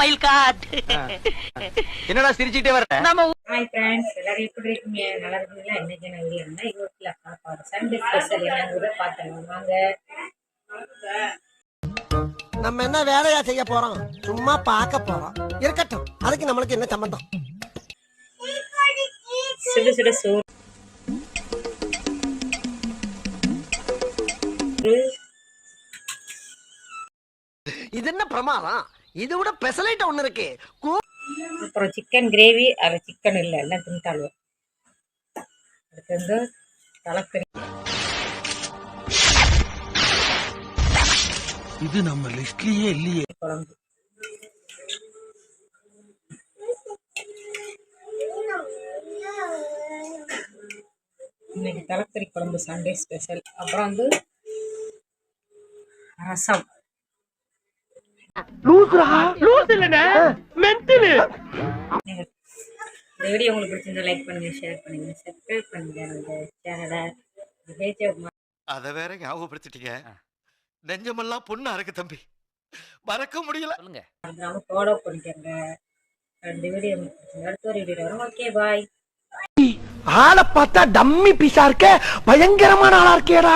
மயில் காட் என்னடா சிரிச்சுட்டே வர நம்ம ஹாய் ஃப்ரெண்ட்ஸ் எல்லாரும் எப்படி இருக்கீங்க? நல்லா இருக்கீங்களா? இன்னைக்கு என்ன வீடியோ இருந்தால் ஈரோட்டில் பார்ப்பாரு சண்டே ஸ்பெஷல் என்னங்கிறத பார்த்துருவோம் வாங்க. நம்ம என்ன வேலையா செய்ய போறோம்? சும்மா பார்க்க போறோம். இருக்கட்டும். அதுக்கு நம்மளுக்கு என்ன சம்பந்தம்? சுட சுட சோறு. இது என்ன பிரமாதம்? இது விட பெசலைட் ஒண்ணு இருக்கு. அப்புறம் சிக்கன் கிரேவி அதில் சிக்கன் இல்லை எல்லாம் தின்ட்டாளுவோம் அடுத்து வந்து தலைக்கறி. இது நம்ம லிஸ்ட்லயே இல்லையே. குழம்பு. இன்னைக்கு தலைக்கறி குழம்பு சண்டே ஸ்பெஷல் அப்புறம் வந்து ரசம். இந்த வீடியோ உங்களுக்கு பிடிச்சிருந்தா லைக் பண்ணுங்க ஷேர் பண்ணுங்க சப்ஸ்கிரைப் பண்ணுங்க இந்த சேனலை அத வேற ஞாபகப்படுத்திட்டீங்க. நெஞ்சமெல்லாம் பொண்ணு அறக்கு தம்பி. மறக்க முடியல. சொல்லுங்க. ஃபாலோ பண்ணிக்கோங்க. இந்த வீடியோ உங்களுக்கு பிடிச்சிருந்தா அடுத்த ஒரு வீடியோ வரும். ஓகே பாய் ஆளை பார்த்தா டம்மி பீஸா இருக்க பயங்கரமான ஆளா இருக்கேடா.